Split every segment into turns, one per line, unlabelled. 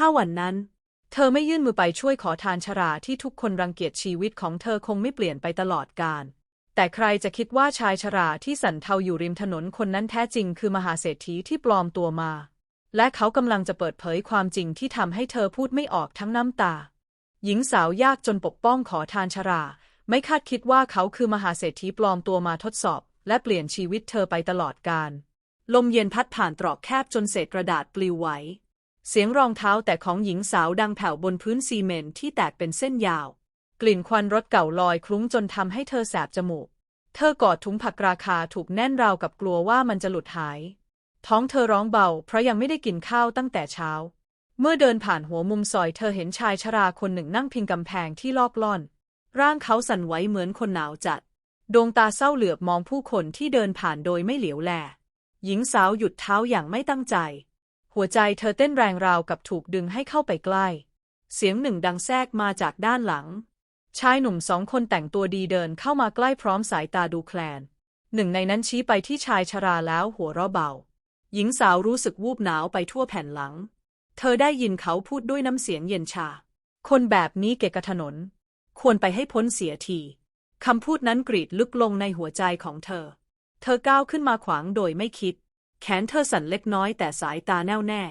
ถ้าวันนั้น เธอไม่ยื่นมือไปช่วยขอทานชราที่ทุกคนรังเกียจชีวิตของเธอคงไม่เปลี่ยนไปตลอดกาลแต่ใครจะคิดว่าชายชราที่สันเทาอยู่ริมถนนคนนั้นแท้จริงคือมหาเศรษฐีที่ปลอมตัวมา และเขากำลังจะเปิดเผยความจริงที่ทำให้เธอพูดไม่ออกทั้งน้ำตา หญิงสาวยากจนปกป้องขอทานชรา ไม่คาดคิดว่าเขาคือมหาเศรษฐีปลอมตัวมาทดสอบ และเปลี่ยนชีวิตเธอไปตลอดกาลลมเย็นพัดผ่านตรอกแคบจนเศษกระดาษปลิวไหว เสียงรองเท้าแต่ของหญิงสาวดังแผ่วบนพื้นซีเมนต์ที่แตกเป็นเส้นยาว กลิ่นควันรถเก่าลอยคลุ้งจนทำให้เธอแสบจมูก เธอกอดถุงผักราคาถูกแน่นราวกับกลัวว่ามันจะหลุดหาย ท้องเธอร้องเบาเพราะยังไม่ได้กินข้าวตั้งแต่เช้า เมื่อเดินผ่านหัวมุมซอยเธอเห็นชายชราคนหนึ่งนั่งพิงกำแพงที่ลอกล่อน ร่างเขาสั่นไหวเหมือนคนหนาวจัด ดวงตาเศร้าเหลือบมองผู้คนที่เดินผ่านโดยไม่เหลียวแล หญิงสาวหยุดเท้าอย่างไม่ตั้งใจ หัวใจเธอเต้นแรงราวกับถูกดึงให้เข้าไปใกล้ เสียงหนึ่งดังแทรกมาจากด้านหลัง ชายหนุ่มสองคนแต่งตัวดีเดินเข้ามาใกล้พร้อมสายตาดูแคลน หนึ่งในนั้นชี้ไปที่ชายชราแล้วหัวเราะเบา หญิงสาวรู้สึกวูบหนาวไปทั่วแผ่นหลัง เธอได้ยินเขาพูดด้วยน้ำเสียงเย็นชา คนแบบนี้เกะกะถนน ควรไปให้พ้นเสียทีคำพูดนั้นกรีดลึกลงในหัวใจของเธอ เธอก้าวขึ้นมาขวางโดยไม่คิด แขนเธอสั่นเล็กน้อยแต่สายตาแน่วแน่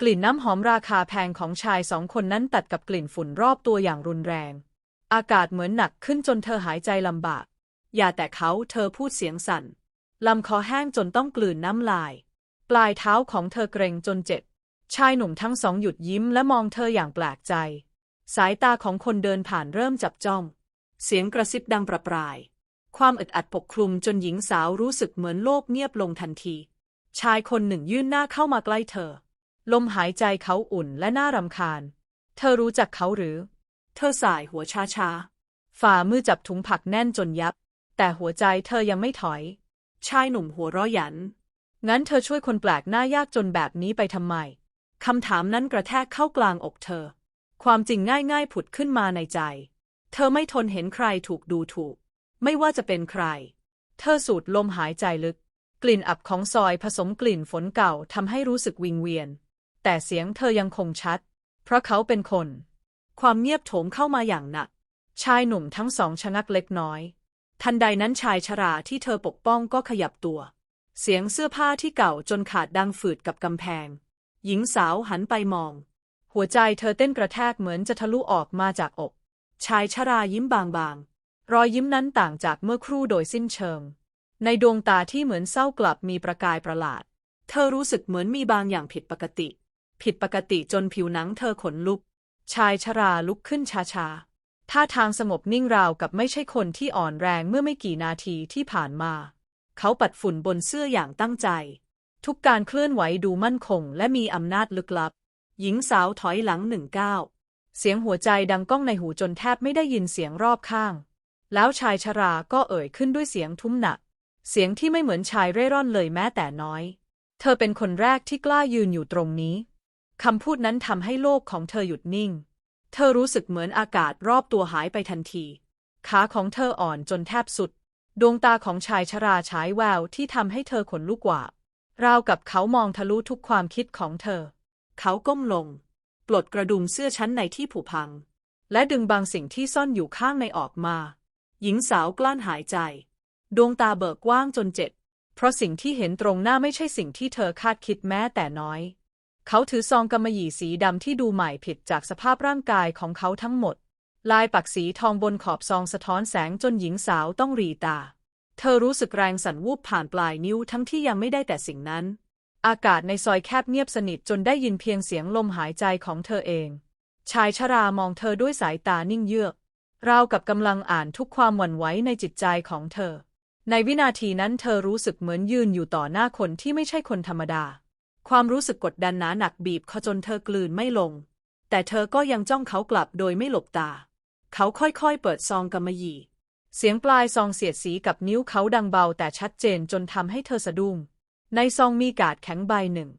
กลิ่นน้ำหอมราคาแพงของชายสองคนนั้นตัดกับกลิ่นฝุ่นรอบตัวอย่างรุนแรง อากาศเหมือนหนักขึ้นจนเธอหายใจลำบาก อย่าแต่เขาเธอพูดเสียงสั่น ลำคอแห้งจนต้องกลืนน้ำลาย ปลายเท้าของเธอเกรงจนเจ็บ ชายหนุ่มทั้งสองหยุดยิ้มและมองเธออย่างแปลกใจ สายตาของคนเดินผ่านเริ่มจับจ้อง เสียงกระซิบดังประปราย ความอึดอัดปกคลุมจนหญิงสาวรู้สึกเหมือนโลกเงียบลงทันที ชายคนหนึ่งยื่นหน้าเข้ามาใกล้เธอ ลมหายใจเขาอุ่นและน่ารำคาญ เธอรู้จักเขาหรือ เธอสายหัวช้าๆ ฝ่ามือจับถุงผักแน่นจนยับ แต่หัวใจเธอยังไม่ถอย ชายหนุ่มหัวเราะหยัน งั้นเธอช่วยคนแปลกหน้ายากจนแบบนี้ไปทำไม คำถามนั้นกระแทกเข้ากลางอกเธอ ความจริงง่ายๆผุดขึ้นมาในใจ เธอไม่ทนเห็นใครถูกดูถูก ไม่ว่าจะเป็นใคร เธอสูดลมหายใจลึก กลิ่นอับของซอยผสมกลิ่นฝนเก่าทำให้รู้สึกวิงเวียน แต่เสียงเธอยังคงชัด เพราะเขาเป็นคน ความเงียบโถมเข้ามาอย่างหนัก ชายหนุ่มทั้งสองชะงักเล็กน้อย ทันใดนั้นชายชราที่เธอปกป้องก็ขยับตัว เสียงเสื้อผ้าที่เก่าจนขาดดังฝืดกับกำแพง หญิงสาวหันไปมอง หัวใจเธอเต้นกระแทกเหมือนจะทะลุออกมาจากอก ชายชรายิ้มบางๆ รอยยิ้มนั้นต่างจากเมื่อครู่โดยสิ้นเชิง ในดวงตาที่เหมือนเศร้ากลับมีประกายประหลาด เธอรู้สึกเหมือนมีบางอย่างผิดปกติ ผิดปกติจนผิวหนังเธอขนลุก ชายชราลุกขึ้นช้าๆท่าทางสงบนิ่งราวกับไม่ใช่คนที่อ่อนแรงเมื่อไม่กี่นาทีที่ผ่านมา เขาปัดฝุ่นบนเสื้ออย่างตั้งใจ ทุกการเคลื่อนไหวดูมั่นคงและมีอำนาจลึกลับ หญิงสาวถอยหลังหนึ่งก้าวเสียงหัวใจดังก้องในหูจนแทบไม่ได้ยินเสียงรอบข้าง แล้วชายชราก็เอ่ยขึ้นด้วยเสียงทุ้มหนัก เสียงที่ไม่เหมือนชายเร่ร่อนเลยแม้แต่น้อย เธอเป็นคนแรกที่กล้ายืนอยู่ตรงนี้ คำพูดนั้นทำให้โลกของเธอหยุดนิ่ง เธอรู้สึกเหมือนอากาศรอบตัวหายไปทันที ขาของเธออ่อนจนแทบสุด ดวงตาของชายชราฉายแววที่ทำให้เธอขนลุกหวาราวกับเขามองทะลุทุกความคิดของเธอ เขาก้มลง ปลดกระดุมเสื้อชั้นในที่ผุพัง และดึงบางสิ่งที่ซ่อนอยู่ข้างในออกมา หญิงสาวกลั้นหายใจ ดวงตาเบิกกว้างจนเจ็บ เพราะสิ่งที่เห็นตรงหน้าไม่ใช่สิ่งที่เธอคาดคิดแม้แต่น้อย เขาถือซองกำมะหยี่สีดำที่ดูใหม่ผิดจากสภาพร่างกายของเขาทั้งหมด ลายปักสีทองบนขอบซองสะท้อนแสงจนหญิงสาวต้องรีตา เธอรู้สึกแรงสั่นวูบผ่านปลายนิ้วทั้งที่ยังไม่ได้แต่สิ่งนั้น อากาศในซอยแคบเงียบสนิทจนได้ยินเพียงเสียงลมหายใจของเธอเอง ชายชรามองเธอด้วยสายตานิ่งเยือกราวกับกำลังอ่านทุกความหวั่นไหวในจิตใจของเธอ ในวินาทีนั้นเธอรู้สึกเหมือนยืนอยู่ต่อหน้าคนที่ไม่ใช่คนธรรมดา ความรู้สึกกดดันหนาหนักบีบคอจนเธอกลืนไม่ลง แต่เธอก็ยังจ้องเขากลับโดยไม่หลบตา เขาค่อยๆ เปิดซองกำมะหยี่ เสียงปลายซองเสียดสีกับนิ้วเขาดังเบาแต่ชัดเจนจนทำให้เธอสะดุ้ง ในซองมีกาดแข็งใบหนึ่ง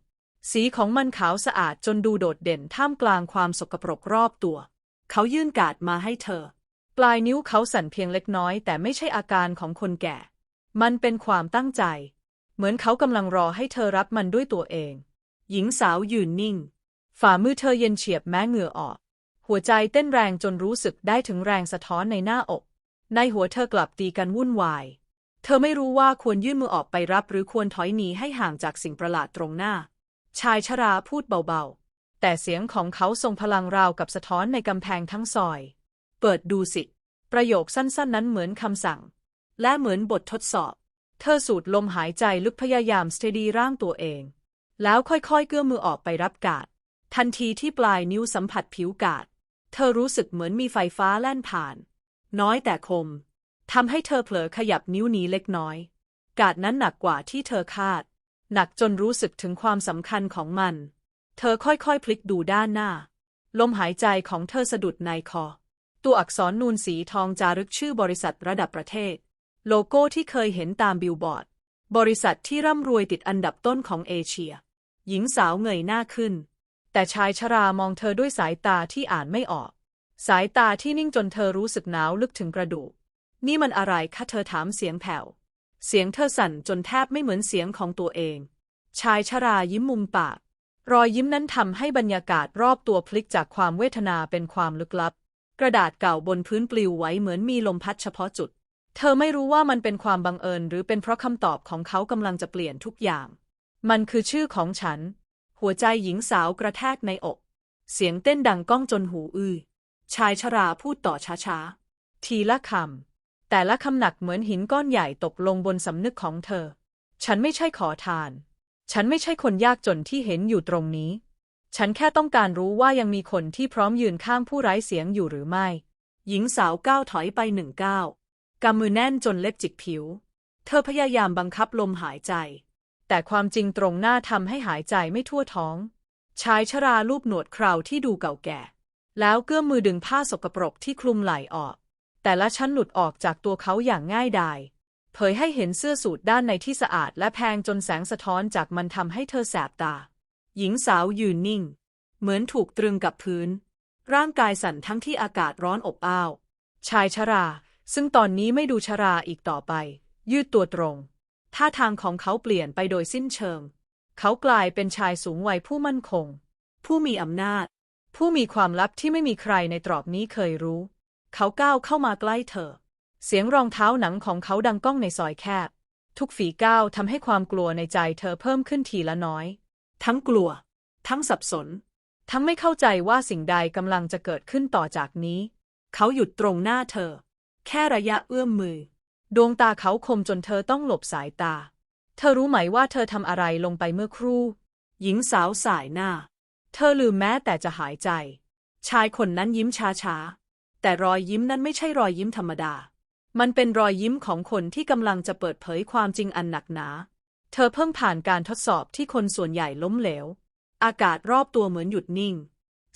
สีของมันขาวสะอาดจนดูโดดเด่นท่ามกลางความสกปรกรอบตัว เขายื่นกาดมาให้เธอ ปลายนิ้วเขาสั่นเพียงเล็กน้อยแต่ไม่ใช่อาการของคนแก่ มันเป็นความตั้งใจ เหมือนเขากำลังรอให้เธอรับมันด้วยตัวเอง หญิงสาวยืนนิ่ง ฝ่ามือเธอเย็นเฉียบแม้เหงื่อออก หัวใจเต้นแรงจนรู้สึกได้ถึงแรงสะท้อนในหน้าอก ในหัวเธอกลับตีกันวุ่นวาย เธอไม่รู้ว่าควรยื่นมือออกไปรับหรือควรถอยหนีให้ห่างจากสิ่งประหลาดตรงหน้า ชายชราพูดเบาๆ แต่เสียงของเขาทรงพลังราวกับสะท้อนในกำแพงทั้งซอย เปิดดูสิ ประโยคสั้นๆ นั้นเหมือนคำสั่ง และเหมือนบททดสอบ เธอสูดลมหายใจลึกพยายามสเตดีร่างตัวเอง แล้วค่อยๆเกื้อมือออกไปรับกาด ทันทีที่ปลายนิ้วสัมผัสผิวกาด เธอรู้สึกเหมือนมีไฟฟ้าแล่นผ่าน น้อยแต่คมทำให้เธอเผลอขยับนิ้วนี้เล็กน้อย กาดนั้นหนักกว่าที่เธอคาด หนักจนรู้สึกถึงความสำคัญของมัน เธอค่อยๆ พลิกดูด้านหน้า ลมหายใจของเธอสะดุดในคอ ตัวอักษรนูนสีทองจารึกชื่อบริษัทระดับประเทศ โลโก้ที่เคยเห็นตามบิลบอร์ด บริษัทที่ร่ำรวยติดอันดับต้นของเอเชีย หญิงสาวเงยหน้าขึ้น แต่ชายชรามองเธอด้วยสายตาที่อ่านไม่ออก สายตาที่นิ่งจนเธอรู้สึกหนาวลึกถึงกระดูก นี่มันอะไรคะเธอถามเสียงแผ่ว เสียงเธอสั่นจนแทบไม่เหมือนเสียงของตัวเอง ชายชรายิ้มมุมปาก รอยยิ้มนั้นทำให้บรรยากาศรอบตัวพลิกจากความเวทนาเป็นความลึกลับ กระดาษเก่าบนพื้นปลิวไหวเหมือนมีลมพัดเฉพาะจุด เธอไม่รู้ว่ามันเป็นความบังเอิญหรือเป็นเพราะคำตอบของเขากำลังจะเปลี่ยนทุกอย่าง มันคือชื่อของฉัน หัวใจหญิงสาวกระแทกในอก เสียงเต้นดังก้องจนหูอื้อ ชายชราพูดต่อช้าๆ ทีละคำ แต่ละคำหนักเหมือนหินก้อนใหญ่ตกลงบนสำนึกของเธอ ฉันไม่ใช่ขอทาน ฉันไม่ใช่คนยากจนที่เห็นอยู่ตรงนี้ ฉันแค่ต้องการรู้ว่ายังมีคนที่พร้อมยืนข้างผู้ไร้เสียงอยู่หรือไม่ หญิงสาวก้าวถอยไปหนึ่งก้าว กำมือแน่นจนเล็บจิกผิว เธอพยายามบังคับลมหายใจ แต่ความจริงตรงหน้าทำให้หายใจไม่ทั่วท้อง ชายชราลูบหนวดคราวที่ดูเก่าแก่ แล้วเกื้อมมือดึงผ้าสกปรกที่คลุมไหล่ออก แต่ละชั้นหลุดออกจากตัวเขาอย่างง่ายดายเผยให้เห็นเสื้อสูทด้านในที่สะอาดและแพงจนแสงสะท้อนจากมันทำให้เธอแสบตา หญิงสาวยืนนิ่ง เหมือนถูกตรึงกับพื้น ร่างกายสั่นทั้งที่อากาศร้อนอบอ้าว ชายชรา ซึ่งตอนนี้ไม่ดูชราอีกต่อไป ยืดตัวตรง ท่าทางของเขาเปลี่ยนไปโดยสิ้นเชิง เขากลายเป็นชายสูงวัยผู้มั่นคง ผู้มีอำนาจ ผู้มีความลับที่ไม่มีใครในตรอกนี้เคยรู้ เขาก้าวเข้ามาใกล้เธอ เสียงรองเท้าหนังของเขาดังก้องในซอยแคบ ทุกฝีก้าวทำให้ความกลัวในใจเธอเพิ่มขึ้นทีละน้อย ทั้งกลัว ทั้งสับสน ทั้งไม่เข้าใจว่าสิ่งใดกำลังจะเกิดขึ้นต่อจากนี้ เขาหยุดตรงหน้าเธอ แค่ระยะเอื้อมมือ ดวงตาเขาคมจนเธอต้องหลบสายตา เธอรู้ไหมว่าเธอทำอะไรลงไปเมื่อครู่ หญิงสาวสายหน้า เธอลืมแม้แต่จะหายใจ ชายคนนั้นยิ้มช้าๆ แต่รอยยิ้มนั้นไม่ใช่รอยยิ้มธรรมดา มันเป็นรอยยิ้มของคนที่กำลังจะเปิดเผยความจริงอันหนักหนา เธอเพิ่งผ่านการทดสอบที่คนส่วนใหญ่ล้มเหลว อากาศรอบตัวเหมือนหยุดนิ่ง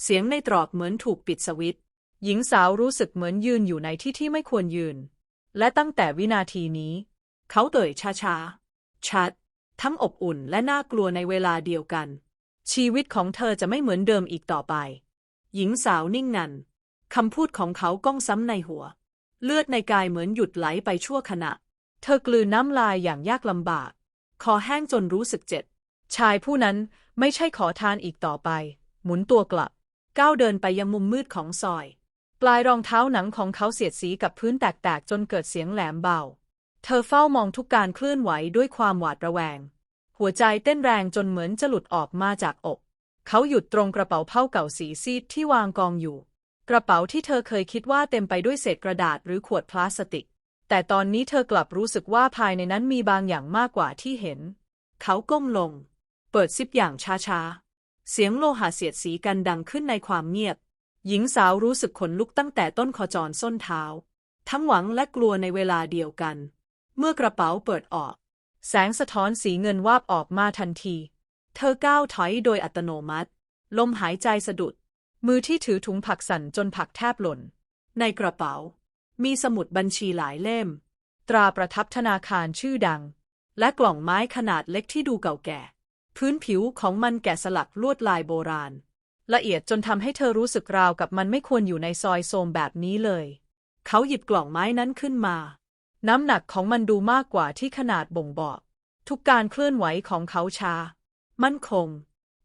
เสียงในตรอกเหมือนถูกปิดสวิตช์ หญิงสาวรู้สึกเหมือนยืนอยู่ในที่ที่ไม่ควรยืน และตั้งแต่วินาทีนี้ เขาเต่ยช้าๆ ชัด ทั้งอบอุ่นและน่ากลัวในเวลาเดียวกัน ชีวิตของเธอจะไม่เหมือนเดิมอีกต่อไป หญิงสาวนิ่งนันคำพูดของเขาก้องซ้ำในหัว เลือดในกายเหมือนหยุดไหลไปชั่วขณะ เธอกลืนน้ำลายอย่างยากลำบาก คอแห้งจนรู้สึกเจ็บ ชายผู้นั้นไม่ใช่ขอทานอีกต่อไป หมุนตัวกลับ ก้าวเดินไปยังมุมมืดของซอย ปลายรองเท้าหนังของเขาเสียดสีกับพื้นแตกๆจนเกิดเสียงแหลมเบา เธอเฝ้ามองทุกการเคลื่อนไหวด้วยความหวาดระแวง หัวใจเต้นแรงจนเหมือนจะหลุดออกมาจากอก เขาหยุดตรงกระเป๋าเผ้าเก่าสีซีดที่วางกองอยู่ กระเป๋าที่เธอเคยคิดว่าเต็มไปด้วยเศษกระดาษหรือขวดพลาสติก แต่ตอนนี้เธอกลับรู้สึกว่าภายในนั้นมีบางอย่างมากกว่าที่เห็น เขาก้มลง เปิดซิปอย่างช้าๆ เสียงโลหะเสียดสีกันดังขึ้นในความเงียบ หญิงสาวรู้สึกขนลุกตั้งแต่ต้นคอจรส้นเท้า ทั้งหวังและกลัวในเวลาเดียวกัน เมื่อกระเป๋าเปิดออก แสงสะท้อนสีเงินวาบออกมาทันที เธอก้าวถอยโดยอัตโนมัติ ลมหายใจสะดุด มือที่ถือถุงผักสั่นจนผักแทบหล่น ในกระเป๋า มีสมุดบัญชีหลายเล่ม ตราประทับธนาคารชื่อดัง และกล่องไม้ขนาดเล็กที่ดูเก่าแก่ พื้นผิวของมันแกะสลักลวดลายโบราณ ละเอียดจนทำให้เธอรู้สึกราวกับมันไม่ควรอยู่ในซอยโทรมแบบนี้เลย เขาหยิบกล่องไม้นั้นขึ้นมา น้ำหนักของมันดูมากกว่าที่ขนาดบ่งบอก ทุกการเคลื่อนไหวของเขาช้า มั่นคง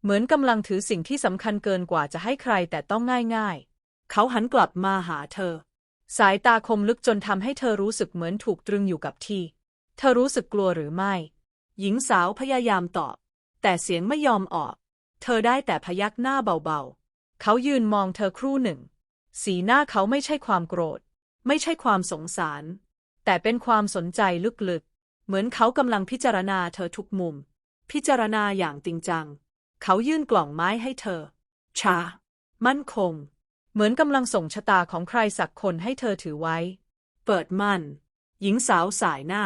เหมือนกำลังถือสิ่งที่สำคัญเกินกว่าจะให้ใครแต่ต้องง่ายๆ เขาหันกลับมาหาเธอ สายตาคมลึกจนทำให้เธอรู้สึกเหมือนถูกตรึงอยู่กับที่ เธอรู้สึกกลัวหรือไม่ หญิงสาวพยายามตอบ แต่เสียงไม่ยอมออก เธอได้แต่พยักหน้าเบาๆ เขายืนมองเธอครู่หนึ่ง สีหน้าเขาไม่ใช่ความโกรธ ไม่ใช่ความสงสาร แต่เป็นความสนใจลึกๆ เหมือนเขากำลังพิจารณาเธอทุกมุม พิจารณาอย่างจริงจัง เขายื่นกล่องไม้ให้เธอ ชา มั่นคง เหมือนกำลังส่งชะตาของใครสักคนให้เธอถือไว้ เปิดมั่น หญิงสาวสายหน้า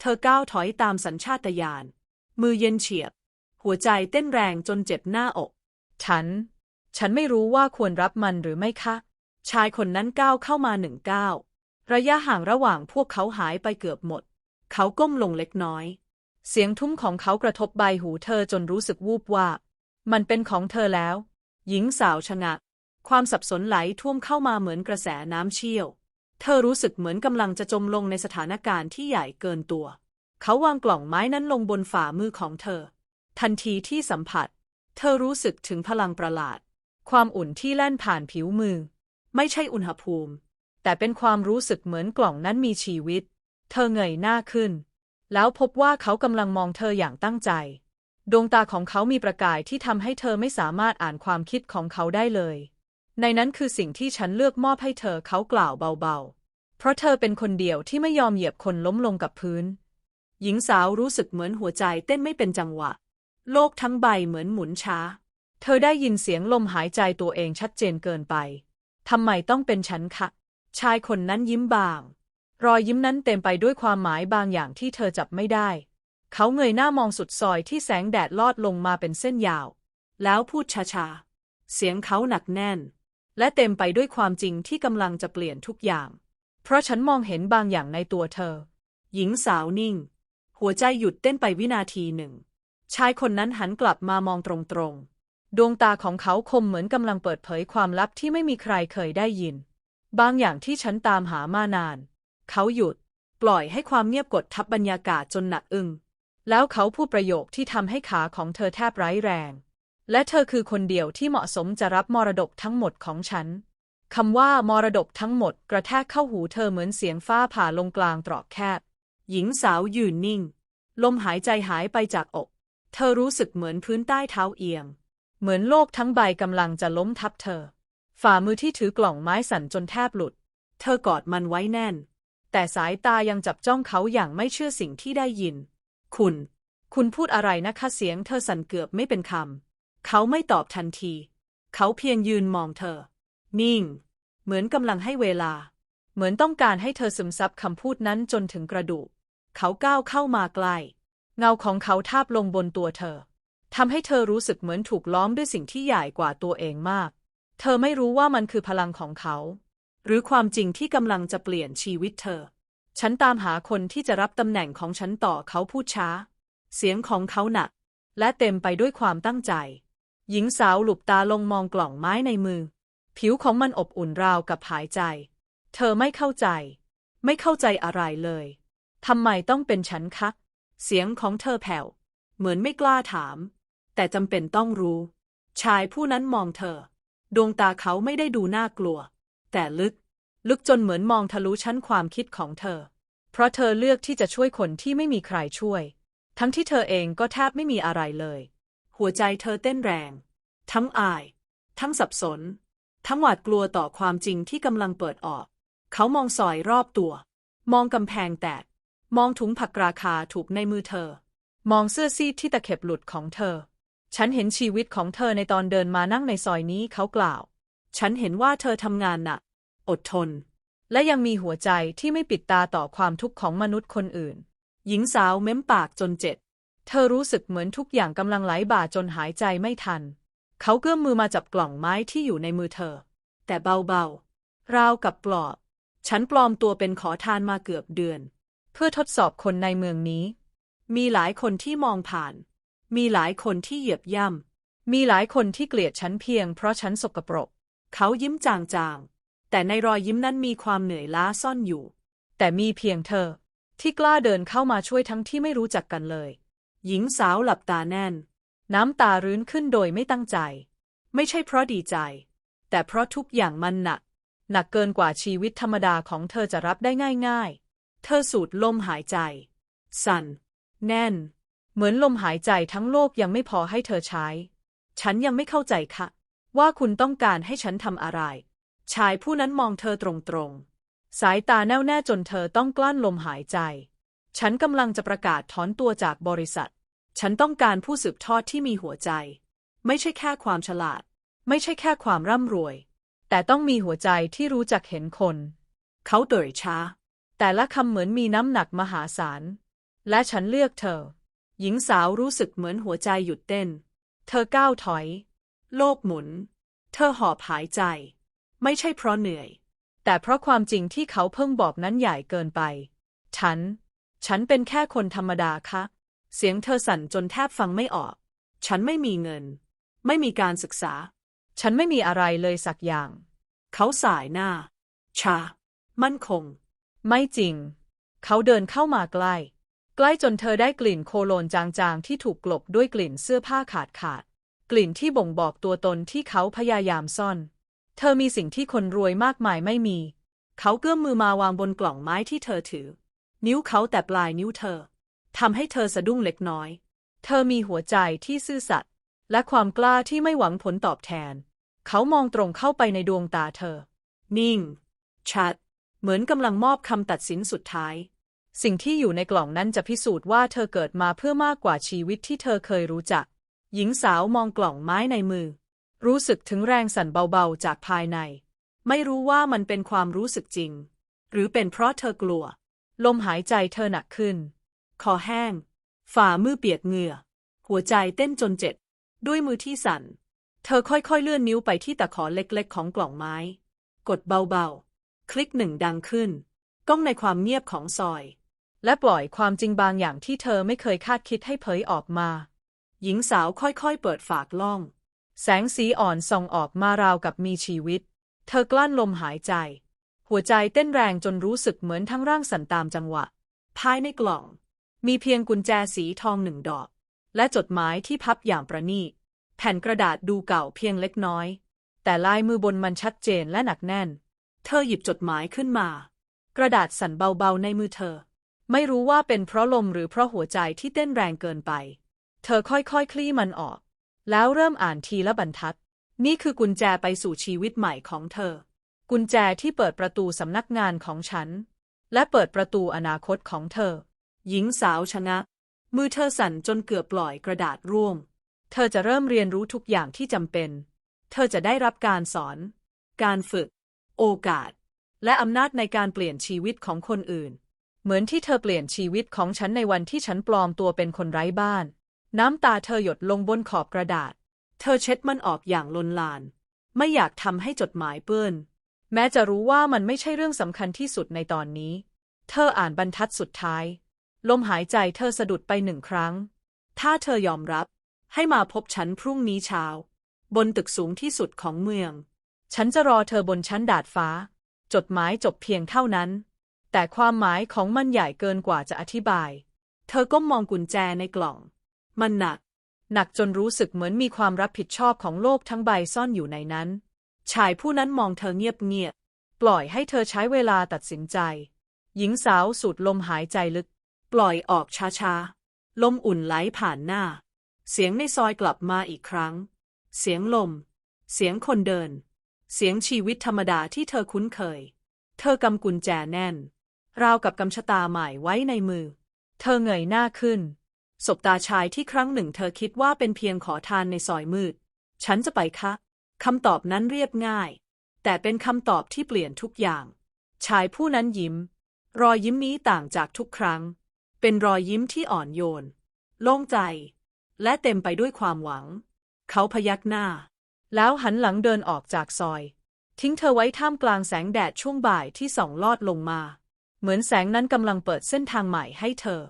เธอก้าวถอยตามสัญชาตญาณ มือเย็นเฉียบ หัวใจเต้นแรงจนเจ็บหน้าอก ฉัน ฉันไม่รู้ว่าควรรับมันหรือไม่คะ ชายคนนั้นก้าวเข้ามาหนึ่งก้าวระยะห่างระหว่างพวกเขาหายไปเกือบหมด เขาก้มลงเล็กน้อย เสียงทุ้มของเขากระทบใบหูเธอจนรู้สึกวูบว่า มันเป็นของเธอแล้ว หญิงสาวชะงัก ความสับสนไหลท่วมเข้ามาเหมือนกระแสน้ำเชี่ยว เธอรู้สึกเหมือนกำลังจะจมลงในสถานการณ์ที่ใหญ่เกินตัว เขาวางกล่องไม้นั้นลงบนฝ่ามือของเธอ ทันทีที่สัมผัส เธอรู้สึกถึงพลังประหลาด ความอุ่นที่แล่นผ่านผิวมือ ไม่ใช่อุณหภูมิ แต่เป็นความรู้สึกเหมือนกล่องนั้นมีชีวิต เธอเงยหน้าขึ้น แล้วพบว่าเขากำลังมองเธออย่างตั้งใจ ดวงตาของเขามีประกายที่ทำให้เธอไม่สามารถอ่านความคิดของเขาได้เลย ในนั้นคือสิ่งที่ฉันเลือกมอบให้เธอเขากล่าวเบาๆ เพราะเธอเป็นคนเดียวที่ไม่ยอมเหยียบคนล้มลงกับพื้น หญิงสาวรู้สึกเหมือนหัวใจเต้นไม่เป็นจังหวะ โลกทั้งใบเหมือนหมุนช้า เธอได้ยินเสียงลมหายใจตัวเองชัดเจนเกินไปทำไมต้องเป็นฉันคะชายคนนั้นยิ้มบาง รอยยิ้มนั้นเต็มไปด้วยความหมายบางอย่างที่เธอจับไม่ได้ เขาเงยหน้ามองสุดซอยที่แสงแดดลอดลงมาเป็นเส้นยาว แล้วพูดช้าๆ เสียงเขาหนักแน่น และเต็มไปด้วยความจริงที่กำลังจะเปลี่ยนทุกอย่าง เพราะฉันมองเห็นบางอย่างในตัวเธอ หญิงสาวนิ่ง หัวใจหยุดเต้นไปวินาทีหนึ่ง ชายคนนั้นหันกลับมามองตรงๆ ดวงตาของเขาคมเหมือนกำลังเปิดเผยความลับที่ไม่มีใครเคยได้ยิน บางอย่างที่ฉันตามหามานาน เขาหยุด ปล่อยให้ความเงียบกดทับบรรยากาศจนหนักอึ้งแล้วเขาพูดประโยคที่ทำให้ขาของเธอแทบไร้แรง และเธอคือคนเดียวที่เหมาะสมจะรับมรดกทั้งหมดของฉันคำว่ามรดกทั้งหมดกระแทกเข้าหูเธอเหมือนเสียงฟ้าผ่าลงกลางตรอกแคบ หญิงสาวยืนนิ่ง ลมหายใจหายไปจากอก เธอรู้สึกเหมือนพื้นใต้เท้าเอียง เหมือนโลกทั้งใบกำลังจะล้มทับเธอ ฝ่ามือที่ถือกล่องไม้สั่นจนแทบหลุด เธอกอดมันไว้แน่น แต่สายตายังจับจ้องเขาอย่างไม่เชื่อสิ่งที่ได้ยิน คุณ คุณพูดอะไรนะคะเสียงเธอสั่นเกือบไม่เป็นคำ เขาไม่ตอบทันที เขาเพียงยืนมองเธอ นิ่ง เหมือนกำลังให้เวลา เหมือนต้องการให้เธอซึมซับคำพูดนั้นจนถึงกระดูก เขาก้าวเข้ามาใกล้ เงาของเขาทาบลงบนตัวเธอทำให้เธอรู้สึกเหมือนถูกล้อมด้วยสิ่งที่ใหญ่กว่าตัวเองมาก เธอไม่รู้ว่ามันคือพลังของเขา หรือความจริงที่กำลังจะเปลี่ยนชีวิตเธอ ฉันตามหาคนที่จะรับตำแหน่งของฉันต่อเขาพูดช้า เสียงของเขาหนัก และเต็มไปด้วยความตั้งใจ หญิงสาวหลุบตาลงมองกล่องไม้ในมือ ผิวของมันอบอุ่นราวกับหายใจ เธอไม่เข้าใจ ไม่เข้าใจอะไรเลยทำไมต้องเป็นฉันคะ เสียงของเธอแผ่ว เหมือนไม่กล้าถาม แต่จำเป็นต้องรู้ ชายผู้นั้นมองเธอ ดวงตาเขาไม่ได้ดูน่ากลัว แต่ลึก ลึกจนเหมือนมองทะลุชั้นความคิดของเธอ เพราะเธอเลือกที่จะช่วยคนที่ไม่มีใครช่วย ทั้งที่เธอเองก็แทบไม่มีอะไรเลย หัวใจเธอเต้นแรง ทั้งอาย ทั้งสับสน ทั้งหวาดกลัวต่อความจริงที่กำลังเปิดออก เขามองซอยรอบตัว มองกำแพงแตก มองถุงผักราคาถูกในมือเธอ มองเสื้อซีดที่ตะเข็บหลุดของเธอ ฉันเห็นชีวิตของเธอในตอนเดินมานั่งในซอยนี้เขากล่าว ฉันเห็นว่าเธอทำงานหนัก อดทน และยังมีหัวใจที่ไม่ปิดตาต่อความทุกข์ของมนุษย์คนอื่น หญิงสาวเม้มปากจนเจ็บ เธอรู้สึกเหมือนทุกอย่างกำลังไหลบ่าจนหายใจไม่ทัน เขาเกื้อมมือมาจับกล่องไม้ที่อยู่ในมือเธอ แต่เบาๆ ราวกับปลอบ ฉันปลอมตัวเป็นขอทานมาเกือบเดือน เพื่อทดสอบคนในเมืองนี้ มีหลายคนที่มองผ่าน มีหลายคนที่เหยียบย่ำ มีหลายคนที่เกลียดฉันเพียงเพราะฉันสกปรก เขายิ้มจางๆ แต่ในรอยยิ้มนั้นมีความเหนื่อยล้าซ่อนอยู่ แต่มีเพียงเธอ ที่กล้าเดินเข้ามาช่วยทั้งที่ไม่รู้จักกันเลย หญิงสาวหลับตาแน่น น้ำตารื้นขึ้นโดยไม่ตั้งใจ ไม่ใช่เพราะดีใจ แต่เพราะทุกอย่างมันหนัก หนักเกินกว่าชีวิตธรรมดาของเธอจะรับได้ง่ายๆ เธอสูดลมหายใจ สั่น แน่น เหมือนลมหายใจทั้งโลกยังไม่พอให้เธอใช้ ฉันยังไม่เข้าใจค่ะ ว่าคุณต้องการให้ฉันทำอะไร ชายผู้นั้นมองเธอตรงๆ สายตาแน่วแน่จนเธอต้องกลั้นลมหายใจ ฉันกำลังจะประกาศถอนตัวจากบริษัท ฉันต้องการผู้สืบทอดที่มีหัวใจ ไม่ใช่แค่ความฉลาด ไม่ใช่แค่ความร่ำรวย แต่ต้องมีหัวใจที่รู้จักเห็นคน เขาเอ่ยช้า แต่ละคำเหมือนมีน้ำหนักมหาศาล และฉันเลือกเธอ หญิงสาวรู้สึกเหมือนหัวใจหยุดเต้น เธอก้าวถอย โลกหมุน เธอหอบหายใจ ไม่ใช่เพราะเหนื่อย แต่เพราะความจริงที่เขาเพิ่งบอกนั้นใหญ่เกินไป ฉัน ฉันเป็นแค่คนธรรมดาคะเสียงเธอสั่นจนแทบฟังไม่ออก ฉันไม่มีเงิน ไม่มีการศึกษา ฉันไม่มีอะไรเลยสักอย่าง เขาสายหน้า ชา มั่นคง ไม่จริง เขาเดินเข้ามาใกล้ ใกล้จนเธอได้กลิ่นโคโลนจางๆที่ถูกกลบด้วยกลิ่นเสื้อผ้าขาดขาด กลิ่นที่บ่งบอกตัวตนที่เขาพยายามซ่อน เธอมีสิ่งที่คนรวยมากมายไม่มี เขาเกื้อมมือมาวางบนกล่องไม้ที่เธอถือ นิ้วเขาแต่ปลายนิ้วเธอทำให้เธอสะดุ้งเล็กน้อย เธอมีหัวใจที่ซื่อสัตย์และความกล้าที่ไม่หวังผลตอบแทน เขามองตรงเข้าไปในดวงตาเธอ นิ่ง ชัด เหมือนกำลังมอบคำตัดสินสุดท้าย สิ่งที่อยู่ในกล่องนั้นจะพิสูจน์ว่าเธอเกิดมาเพื่อมากกว่าชีวิตที่เธอเคยรู้จัก หญิงสาวมองกล่องไม้ในมือ รู้สึกถึงแรงสั่นเบาๆจากภายใน ไม่รู้ว่ามันเป็นความรู้สึกจริง หรือเป็นเพราะเธอกลัว ลมหายใจเธอหนักขึ้น คอแห้ง ฝ่ามือเปียกเหงื่อ หัวใจเต้นจนเจ็บ ด้วยมือที่สั่น เธอค่อยๆเลื่อนนิ้วไปที่ตะขอเล็กๆ ของกล่องไม้ กดเบาๆ คลิกหนึ่งดังขึ้น ก้องในความเงียบของซอย และปล่อยความจริงบางอย่างที่เธอไม่เคยคาดคิดให้เผยออกมา หญิงสาวค่อยๆ เปิดฝากล่อง แสงสีอ่อนส่องออกมาราวกับมีชีวิต เธอกลั้นลมหายใจ หัวใจเต้นแรงจนรู้สึกเหมือนทั้งร่างสั่นตามจังหวะ ภายในกล่อง มีเพียงกุญแจสีทองหนึ่งดอก และจดหมายที่พับอย่างประณีตแผ่นกระดาษดูเก่าเพียงเล็กน้อย แต่ลายมือบนมันชัดเจนและหนักแน่น เธอหยิบจดหมายขึ้นมา กระดาษสั่นเบาๆในมือเธอ ไม่รู้ว่าเป็นเพราะลมหรือเพราะหัวใจที่เต้นแรงเกินไป เธอค่อยๆคคลี่มันออก แล้วเริ่มอ่านทีละบรรทัด นี่คือกุญแจไปสู่ชีวิตใหม่ของเธอ กุญแจที่เปิดประตูสำนักงานของฉัน และเปิดประตูอนาคตของเธอ หญิงสาวชนะมือเธอสั่นจนเกือบปล่อยกระดาษร่วง เธอจะเริ่มเรียนรู้ทุกอย่างที่จำเป็น เธอจะได้รับการสอน การฝึก โอกาส และอำนาจในการเปลี่ยนชีวิตของคนอื่น เหมือนที่เธอเปลี่ยนชีวิตของฉันในวันที่ฉันปลอมตัวเป็นคนไร้บ้าน น้ำตาเธอหยดลงบนขอบกระดาษ เธอเช็ดมันออกอย่างลนลาน ไม่อยากทำให้จดหมายเปื้อนแม้จะรู้ว่ามันไม่ใช่เรื่องสำคัญที่สุดในตอนนี้ เธออ่านบรรทัดสุดท้าย ลมหายใจเธอสะดุดไปหนึ่งครั้ง ถ้าเธอยอมรับ ให้มาพบฉันพรุ่งนี้เช้า บนตึกสูงที่สุดของเมือง ฉันจะรอเธอบนชั้นดาดฟ้า จดหมายจบเพียงเท่านั้น แต่ความหมายของมันใหญ่เกินกว่าจะอธิบาย เธอก้มมองกุญแจในกล่อง มันหนัก หนักจนรู้สึกเหมือนมีความรับผิดชอบของโลกทั้งใบซ่อนอยู่ในนั้น ชายผู้นั้นมองเธอเงียบๆปล่อยให้เธอใช้เวลาตัดสินใจ หญิงสาวสูดลมหายใจลึก ปล่อยออกช้าๆ ลมอุ่นไหลผ่านหน้า เสียงในซอยกลับมาอีกครั้ง เสียงลม เสียงคนเดิน เสียงชีวิตธรรมดาที่เธอคุ้นเคย เธอกำกุญแจแน่น ราวกับกำชะตาใหม่ไว้ในมือ เธอเงยหน้าขึ้น สบตาชายที่ครั้งหนึ่งเธอคิดว่าเป็นเพียงขอทานในซอยมืด ฉันจะไปคะคำตอบนั้นเรียบง่าย แต่เป็นคำตอบที่เปลี่ยนทุกอย่าง ชายผู้นั้นยิ้ม รอยยิ้มนี้ต่างจากทุกครั้ง เป็นรอยยิ้มที่อ่อนโยน โล่งใจ และเต็มไปด้วยความหวัง เขาพยักหน้า แล้วหันหลังเดินออกจากซอย ทิ้งเธอไว้ท่ามกลางแสงแดดช่วงบ่ายที่ส่องลอดลงมา เหมือนแสงนั้นกำลังเปิดเส้นทางใหม่ให้เธอ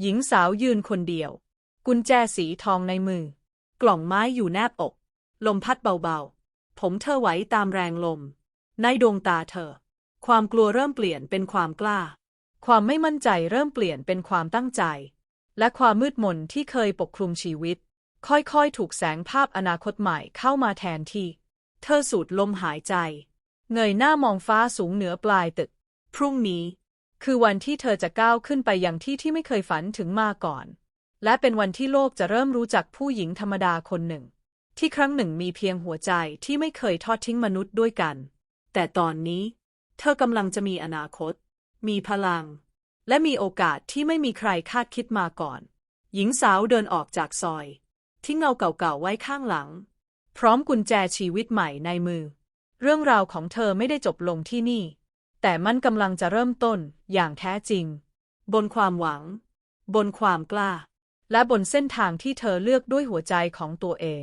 หญิงสาวยืนคนเดียว กุญแจสีทองในมือ กล่องไม้อยู่แนบอก ลมพัดเบาๆ ผมเธอไหวตามแรงลม ในดวงตาเธอ ความกลัวเริ่มเปลี่ยนเป็นความกล้า ความไม่มั่นใจเริ่มเปลี่ยนเป็นความตั้งใจ และความมืดมนที่เคยปกคลุมชีวิต ค่อยๆ ถูกแสงภาพอนาคตใหม่เข้ามาแทนที่ เธอสูดลมหายใจ เงยหน้ามองฟ้าสูงเหนือปลายตึก พรุ่งนี้ คือวันที่เธอจะก้าวขึ้นไปยังที่ที่ไม่เคยฝันถึงมาก่อน และเป็นวันที่โลกจะเริ่มรู้จักผู้หญิงธรรมดาคนหนึ่ง ที่ครั้งหนึ่งมีเพียงหัวใจที่ไม่เคยทอดทิ้งมนุษย์ด้วยกัน แต่ตอนนี้ เธอกำลังจะมีอนาคต มีพลัง และมีโอกาสที่ไม่มีใครคาดคิดมาก่อน หญิงสาวเดินออกจากซอย ทิ้งเงาเก่าๆไว้ข้างหลัง พร้อมกุญแจชีวิตใหม่ในมือ เรื่องราวของเธอไม่ได้จบลงที่นี่ แต่มันกำลังจะเริ่มต้นอย่างแท้จริง บนความหวัง บนความกล้า และบนเส้นทางที่เธอเลือกด้วยหัวใจของตัวเอง